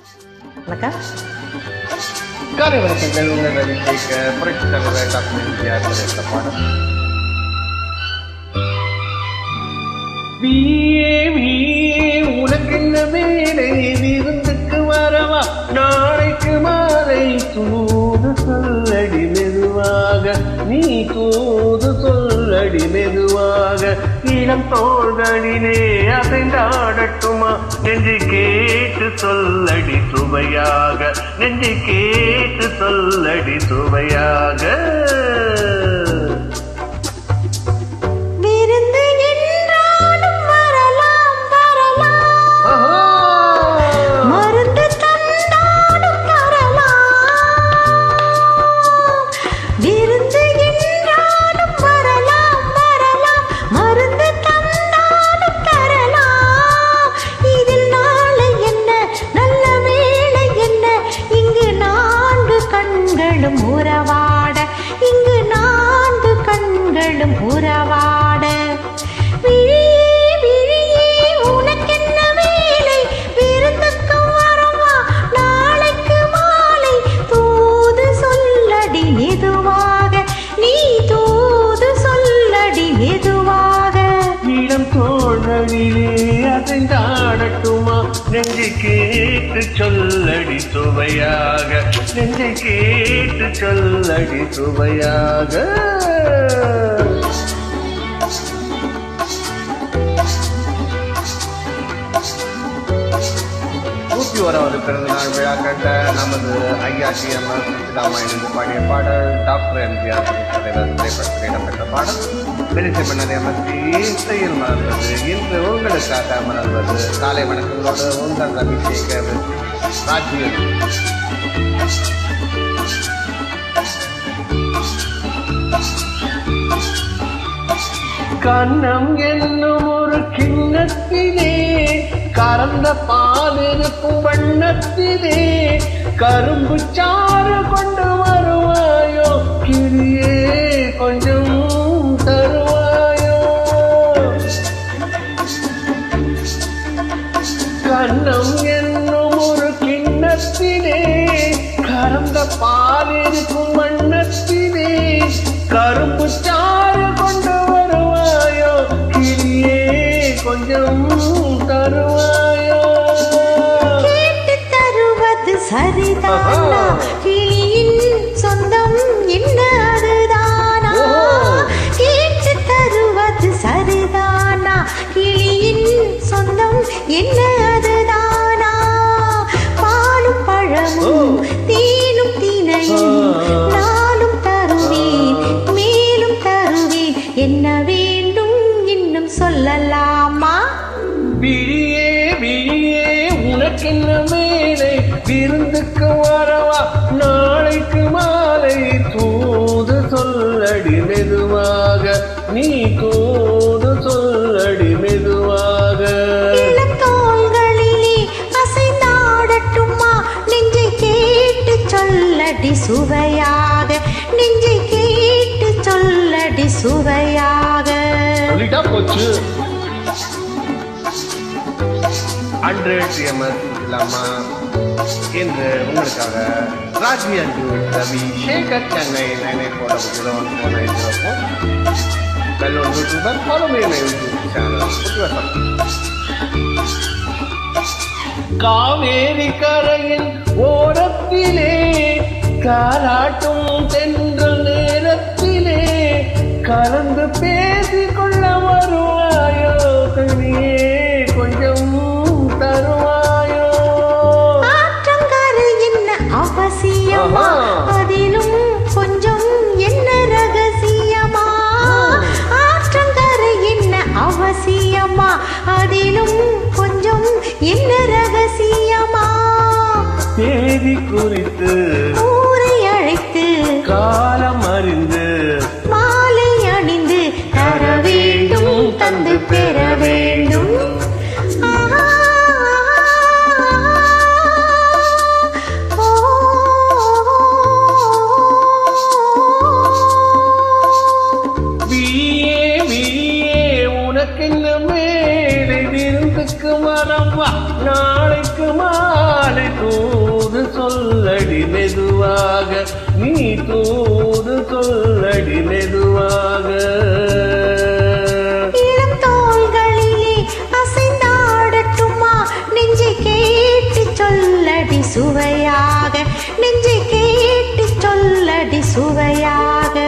வணக்கம் புரட்சி தலைவர் டாக்டர் எம்ஜிஆர் வீயே வீயே உனக்கு என்ன வேலை விருந்துக்கு வரவா நாளைக்கு மாலை தூது சொல்லடி மெதுவாக நீ தூது சொல்லடி மெதுவாக இளம் தோள்களிலே அசைந்தாடட்டுமா? நெஞ்சு கேட்டு சொல்லடி சுவையாக நெஞ்சு கேட்டு சொல்லடி சுவையாக. அசைந்தாடட்டுமா நெஞ்சு கேட்டு சொல்லடி சுவையாக. நெஞ்சை கேட்டு சொல்லடி சுவையாக. நூற்றி ஓராவது பிறந்தநாள் விழா கண்ட நமது ஐயா டி எம் எஸ் இணைந்து பாடிய பாடல் டாக்டர் எம்ஜிஆர் தலைவர் திரைப்படத்தில் இடம்பெற்ற பாடல். மெலிசை பண்ணதை அமர்த்தி செயல் மலர்வது இன்று உங்களுக்காக மலர்வது காலை வணக்கங்களோடு உங்கள் அபிஷேக ராஜ்யம் கண்ணம் என்னும் ஒரு கிண்ணத்திலே கறந்த பால் இருக்கும் வண்ணத்திலே கரும்பு சாறு கொண்டு வருவாயோ கிளியே கொஞ்சம் கறந்த பால் இருக்கும் வண்ணத்திலே கரும்பு சாறு கொண்டு வருவாயோ? கிளியே கொஞ்சம் தருவாயோ? கேட்டு தருவது சரிதானா. கிளியின் சொந்தம் என்ன அதுதானா. கேட்டு தருவது சரிதானா? கிளியின் சொந்தம் என்ன உனக்கென்ன மேலே விருந்துக்கு வரவா? நாளைக்கு மாலை தூது சொல்லடி மெதுவாக. நீ தூது சொல்லடி மெதுவாக. சொல்லடி சுவையாக. நெஞ்சை கேட்டு சொல்லடி சுவையாக. சொல்லிட்டா போச்சு. ஹண்ட்ரட் எம்எஸ் இல்லாமா என்று உங்களுக்காக Raji Anju Ravi Sekar Chennai nine eight four YouTuber follow YouTube channel Kaveri கரையின் ஓரத்திலே காராட்டும் சென்ற நேரத்திலே கலந்து பேசிக்கொள்ள வருவாயோ கண்ணியே கொஞ்சம் அதிலும் கொஞ்சம் என்ன ரகசியமா? ஆற்றங்கரை என்ன அவசியமா? அதிலும் கொஞ்சம் என்ன ரகசியமா? தேதி குறித்து ஊரை அழைத்து காலம் அறிந்து மாலை அணிந்து தர வேண்டும் தந்து பெற வேண்டும். நாளைக்கு மாலை தூது சொல்லடி மெதுவாக. நீ தூது சொல்லடி மெதுவாக. சுவையாக. நெஞ்சை கேட்டு சொல்லடி சுவையாக.